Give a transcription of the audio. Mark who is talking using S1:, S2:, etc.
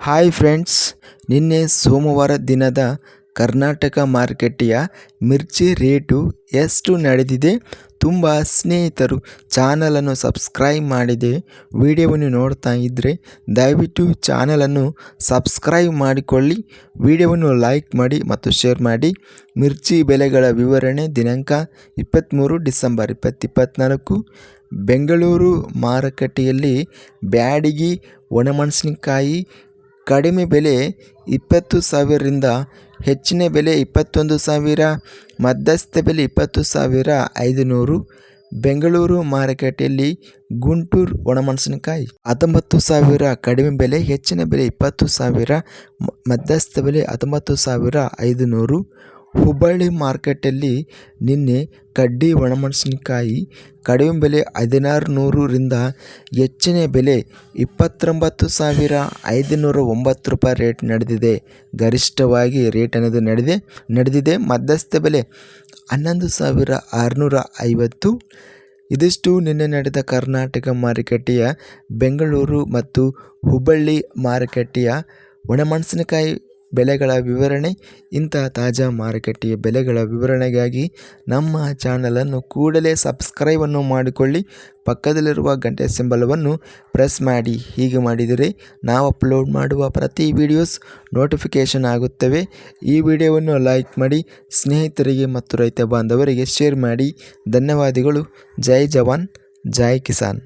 S1: Hi friends, ನಿನ್ನೆ ಸೋಮವಾರ ದಿನದ ಕರ್ನಾಟಕ ಮಾರುಕಟ್ಟೆಯ ಮಿರ್ಚಿ ರೇಟು ಎಷ್ಟು ನಡೆದಿದೆ ತುಂಬ ಸ್ನೇಹಿತರು ಚಾನಲನ್ನು ಸಬ್ಸ್ಕ್ರೈಬ್ ಮಾಡಿದೆ. ವಿಡಿಯೋವನ್ನು ನೋಡ್ತಾ ಇದ್ದರೆ ದಯವಿಟ್ಟು ಚಾನಲನ್ನು ಸಬ್ಸ್ಕ್ರೈಬ್ ಮಾಡಿಕೊಳ್ಳಿ. ವಿಡಿಯೋವನ್ನು ಲೈಕ್ ಮಾಡಿ ಮತ್ತು ಶೇರ್ ಮಾಡಿ. ಮಿರ್ಚಿ ಬೆಲೆಗಳ ವಿವರಣೆ ದಿನಾಂಕ ಇಪ್ಪತ್ತ್ಮೂರು ಡಿಸೆಂಬರ್ ಇಪ್ಪತ್ತಿಪ್ಪತ್ತ್ನಾಲ್ಕು ಬೆಂಗಳೂರು ಮಾರುಕಟ್ಟೆಯಲ್ಲಿ ಬ್ಯಾಡಗಿ ಒಣಮೆಣಸಿನಕಾಯಿ ಕಡಿಮೆ ಬೆಲೆ ಇಪ್ಪತ್ತು ಸಾವಿರದಿಂದ ಹೆಚ್ಚಿನ ಬೆಲೆ ಇಪ್ಪತ್ತೊಂದು ಸಾವಿರ, ಮಧ್ಯಸ್ಥ ಬೆಲೆ ಇಪ್ಪತ್ತು ಸಾವಿರ ಐದುನೂರು, ಬೆಂಗಳೂರು ಮಾರುಕಟ್ಟೆಯಲ್ಲಿ ಗುಂಟೂರು ಒಣಮೆಣಸಿನಕಾಯಿ ಹತ್ತೊಂಬತ್ತು ಸಾವಿರ, ಕಡಿಮೆ ಬೆಲೆ ಹೆಚ್ಚಿನ ಬೆಲೆ ಇಪ್ಪತ್ತು ಸಾವಿರ ಮಧ್ಯಸ್ಥ ಬೆಲೆ ಹತ್ತೊಂಬತ್ತು ಸಾವಿರ ಐದುನೂರು ಹುಬ್ಬಳ್ಳಿ ಮಾರ್ಕೆಟಲ್ಲಿ ನಿನ್ನೆ ಕಡ್ಡಿ ಒಣಮೆಣಸಿನಕಾಯಿ ಕಡಿಮೆ ಬೆಲೆ ಹದಿನಾರು ನೂರರಿಂದ ಹೆಚ್ಚಿನ ಬೆಲೆ ಇಪ್ಪತ್ತೊಂಬತ್ತು ಸಾವಿರ ಐದುನೂರ ಒಂಬತ್ತು ರೂಪಾಯಿ ರೇಟ್ ನಡೆದಿದೆ. ಗರಿಷ್ಠವಾಗಿ ರೇಟ್ ಅನ್ನೋದು ನಡೆದಿದೆ. ನಡೆದಿದೆ. ಮಧ್ಯಸ್ಥ ಬೆಲೆ ಹನ್ನೊಂದು ಸಾವಿರ ಆರುನೂರ ಐವತ್ತು. ಇದಿಷ್ಟು ನಿನ್ನೆ ನಡೆದ ಕರ್ನಾಟಕ ಮಾರುಕಟ್ಟೆಯ ಬೆಂಗಳೂರು ಮತ್ತು ಹುಬ್ಬಳ್ಳಿ ಮಾರುಕಟ್ಟೆಯ ಒಣಮೆಣಸಿನಕಾಯಿ ಬೆಲೆಗಳ ವಿವರಣೆ, ಇಂತಹ ತಾಜಾ ಮಾರುಕಟ್ಟೆಯ ಬೆಲೆಗಳ ವಿವರಣೆಗಾಗಿ ನಮ್ಮ ಚಾನಲನ್ನು ಕೂಡಲೇ ಸಬ್ಸ್ಕ್ರೈಬನ್ನು ಮಾಡಿಕೊಳ್ಳಿ. ಪಕ್ಕದಲ್ಲಿರುವ ಗಂಟೆ ಸಿಂಬಲವನ್ನು ಪ್ರೆಸ್ ಮಾಡಿ. ಹೀಗೆ ಮಾಡಿದರೆ ನಾವು ಅಪ್ಲೋಡ್ ಮಾಡುವ ಪ್ರತಿ ವಿಡಿಯೋಸ್ ನೋಟಿಫಿಕೇಷನ್ ಆಗುತ್ತವೆ. ಈ ವಿಡಿಯೋವನ್ನು ಲೈಕ್ ಮಾಡಿ, ಸ್ನೇಹಿತರಿಗೆ ಮತ್ತು ರೈತ ಬಾಂಧವರಿಗೆ ಶೇರ್ ಮಾಡಿ. ಧನ್ಯವಾದಗಳು. ಜೈ ಜವಾನ್, ಜೈ ಕಿಸಾನ್.